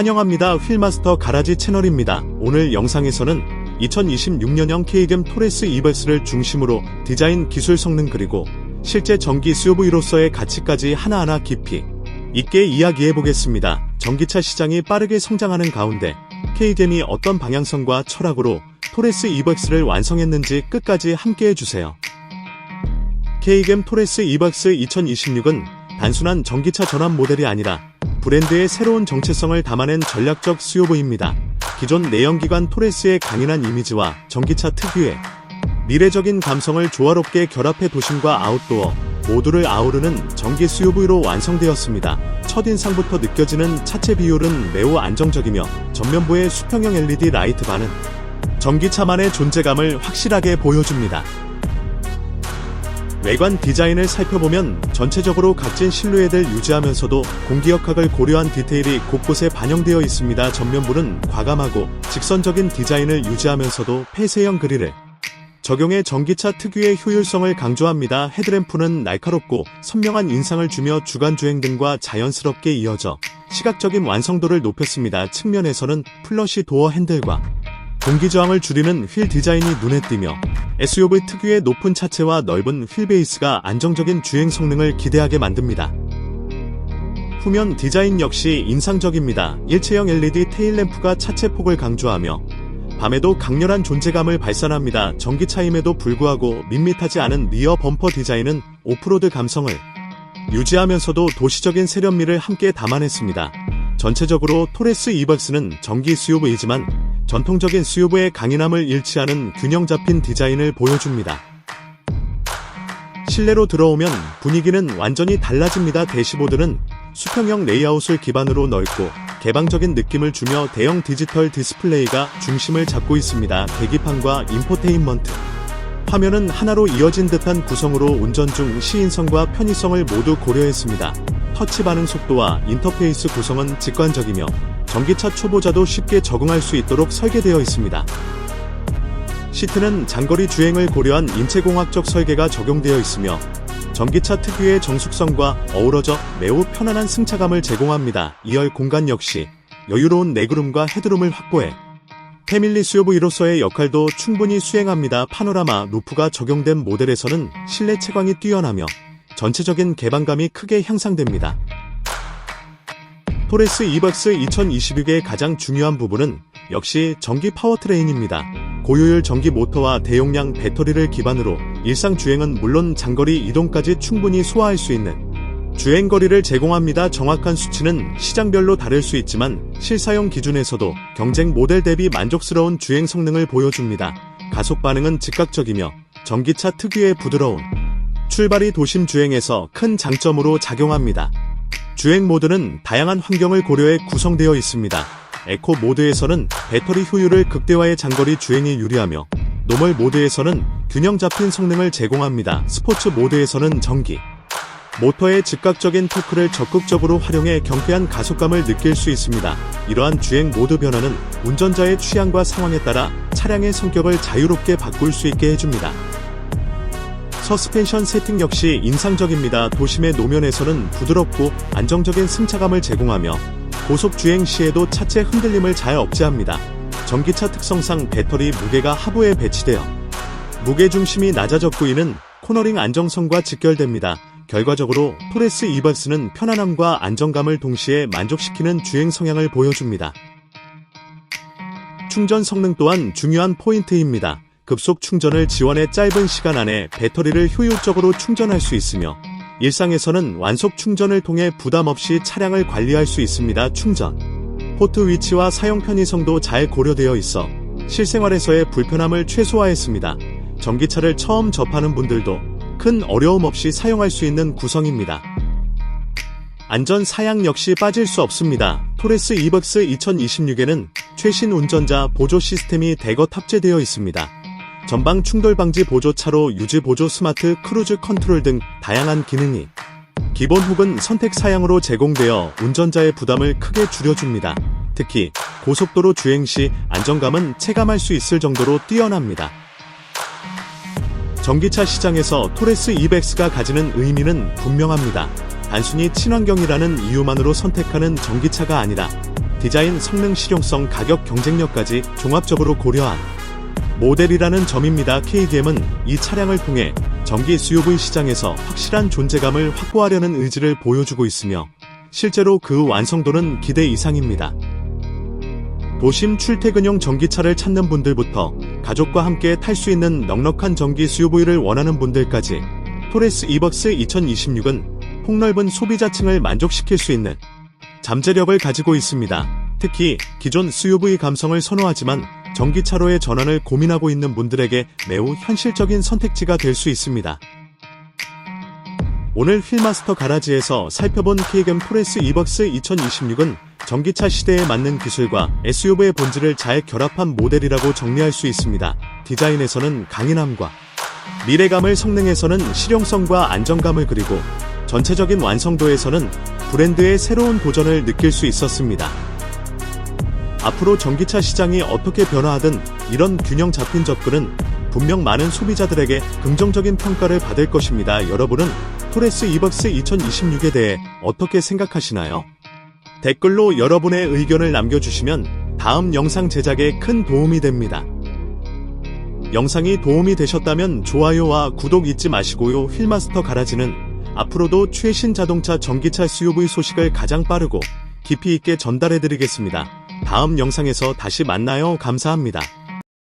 환영합니다. 휠마스터 가라지 채널입니다. 오늘 영상에서는 2026년형 K겜 토레스 이버스를 중심으로 디자인 기술 성능 그리고 실제 전기 SUV로서의 가치까지 하나하나 깊이 있게 이야기해 보겠습니다. 전기차 시장이 빠르게 성장하는 가운데 K겜이 어떤 방향성과 철학으로 토레스 이버스를 완성했는지 끝까지 함께 해 주세요. K겜 토레스 이박스 2026은 단순한 전기차 전환 모델이 아니라 브랜드의 새로운 정체성을 담아낸 전략적 SUV입니다. 기존 내연기관 토레스의 강인한 이미지와 전기차 특유의 미래적인 감성을 조화롭게 결합해 도심과 아웃도어 모두를 아우르는 전기 SUV로 완성되었습니다. 첫인상부터 느껴지는 차체 비율은 매우 안정적이며 전면부의 수평형 LED 라이트 반은 전기차만의 존재감을 확실하게 보여줍니다. 외관 디자인을 살펴보면 전체적으로 각진 실루엣을 유지하면서도 공기역학을 고려한 디테일이 곳곳에 반영되어 있습니다. 전면부는 과감하고 직선적인 디자인을 유지하면서도 폐쇄형 그릴을 적용해 전기차 특유의 효율성을 강조합니다. 헤드램프는 날카롭고 선명한 인상을 주며 주간 주행 등과 자연스럽게 이어져 시각적인 완성도를 높였습니다. 측면에서는 플러시 도어 핸들과 공기 저항을 줄이는 휠 디자인이 눈에 띄며 SUV 특유의 높은 차체와 넓은 휠 베이스가 안정적인 주행 성능을 기대하게 만듭니다. 후면 디자인 역시 인상적입니다. 일체형 LED 테일램프가 차체 폭을 강조하며 밤에도 강렬한 존재감을 발산합니다. 전기차임에도 불구하고 밋밋하지 않은 리어 범퍼 디자인은 오프로드 감성을 유지하면서도 도시적인 세련미를 함께 담아냈습니다. 전체적으로 토레스 이박스는 전기 SUV이지만 전통적인 SUV의 강인함을 일치하는 균형 잡힌 디자인을 보여줍니다. 실내로 들어오면 분위기는 완전히 달라집니다. 대시보드는 수평형 레이아웃을 기반으로 넓고 개방적인 느낌을 주며 대형 디지털 디스플레이가 중심을 잡고 있습니다. 계기판과 인포테인먼트. 화면은 하나로 이어진 듯한 구성으로 운전 중 시인성과 편의성을 모두 고려했습니다. 터치 반응 속도와 인터페이스 구성은 직관적이며 전기차 초보자도 쉽게 적응할 수 있도록 설계되어 있습니다. 시트는 장거리 주행을 고려한 인체공학적 설계가 적용되어 있으며 전기차 특유의 정숙성과 어우러져 매우 편안한 승차감을 제공합니다. 2열 공간 역시 여유로운 레그룸과 헤드룸을 확보해 패밀리 SUV로서의 역할도 충분히 수행합니다. 파노라마 루프가 적용된 모델에서는 실내 채광이 뛰어나며 전체적인 개방감이 크게 향상됩니다. 토레스 이박스 2026의 가장 중요한 부분은 역시 전기 파워트레인입니다. 고효율 전기 모터와 대용량 배터리를 기반으로 일상 주행은 물론 장거리 이동까지 충분히 소화할 수 있는 주행 거리를 제공합니다. 정확한 수치는 시장별로 다를 수 있지만 실사용 기준에서도 경쟁 모델 대비 만족스러운 주행 성능을 보여줍니다. 가속 반응은 즉각적이며 전기차 특유의 부드러운 출발이 도심 주행에서 큰 장점으로 작용합니다. 주행 모드는 다양한 환경을 고려해 구성되어 있습니다. 에코 모드에서는 배터리 효율을 극대화해 장거리 주행에 유리하며 노멀 모드에서는 균형 잡힌 성능을 제공합니다. 스포츠 모드에서는 전기 모터의 즉각적인 토크를 적극적으로 활용해 경쾌한 가속감을 느낄 수 있습니다. 이러한 주행 모드 변화는 운전자의 취향과 상황에 따라 차량의 성격을 자유롭게 바꿀 수 있게 해줍니다. 서스펜션 세팅 역시 인상적입니다. 도심의 노면에서는 부드럽고 안정적인 승차감을 제공하며 고속 주행 시에도 차체 흔들림을 잘 억제합니다. 전기차 특성상 배터리 무게가 하부에 배치되어 무게 중심이 낮아졌고 이는 코너링 안정성과 직결됩니다. 결과적으로 토레스 이버스는 편안함과 안정감을 동시에 만족시키는 주행 성향을 보여줍니다. 충전 성능 또한 중요한 포인트입니다. 급속 충전을 지원해 짧은 시간 안에 배터리를 효율적으로 충전할 수 있으며 일상에서는 완속 충전을 통해 부담 없이 차량을 관리할 수 있습니다. 충전 포트 위치와 사용 편의성도 잘 고려되어 있어 실생활에서의 불편함을 최소화했습니다. 전기차를 처음 접하는 분들도 큰 어려움 없이 사용할 수 있는 구성입니다. 안전 사양 역시 빠질 수 없습니다. 토레스 이벅스 2026에는 최신 운전자 보조 시스템이 대거 탑재되어 있습니다. 전방 충돌 방지 보조 차로 유지 보조 스마트 크루즈 컨트롤 등 다양한 기능이 기본 혹은 선택 사양으로 제공되어 운전자의 부담을 크게 줄여줍니다. 특히 고속도로 주행 시 안정감은 체감할 수 있을 정도로 뛰어납니다. 전기차 시장에서 토레스 이백스가 가지는 의미는 분명합니다. 단순히 친환경이라는 이유만으로 선택하는 전기차가 아니라 디자인, 성능, 실용성, 가격, 경쟁력까지 종합적으로 고려한 모델이라는 점입니다. KDM은 이 차량을 통해 전기 SUV 시장에서 확실한 존재감을 확보하려는 의지를 보여주고 있으며 실제로 그 완성도는 기대 이상입니다. 도심 출퇴근용 전기차를 찾는 분들부터 가족과 함께 탈 수 있는 넉넉한 전기 SUV를 원하는 분들까지 토레스 이벅스 2026은 폭넓은 소비자층을 만족시킬 수 있는 잠재력을 가지고 있습니다. 특히 기존 SUV 감성을 선호하지만 전기차로의 전환을 고민하고 있는 분들에게 매우 현실적인 선택지가 될 수 있습니다. 오늘 휠마스터 가라지에서 살펴본 케이금 토레스 이벅스 2026은 전기차 시대에 맞는 기술과 SUV의 본질을 잘 결합한 모델이라고 정리할 수 있습니다. 디자인에서는 강인함과 미래감을 성능에서는 실용성과 안정감을 그리고 전체적인 완성도에서는 브랜드의 새로운 도전을 느낄 수 있었습니다. 앞으로 전기차 시장이 어떻게 변화하든 이런 균형 잡힌 접근은 분명 많은 소비자들에게 긍정적인 평가를 받을 것입니다. 여러분은 토레스 이벅스 2026에 대해 어떻게 생각하시나요? 댓글로 여러분의 의견을 남겨주시면 다음 영상 제작에 큰 도움이 됩니다. 영상이 도움이 되셨다면 좋아요와 구독 잊지 마시고요. 휠마스터 가라지는 앞으로도 최신 자동차 전기차 SUV 소식을 가장 빠르고 깊이 있게 전달해드리겠습니다. 다음 영상에서 다시 만나요. 감사합니다.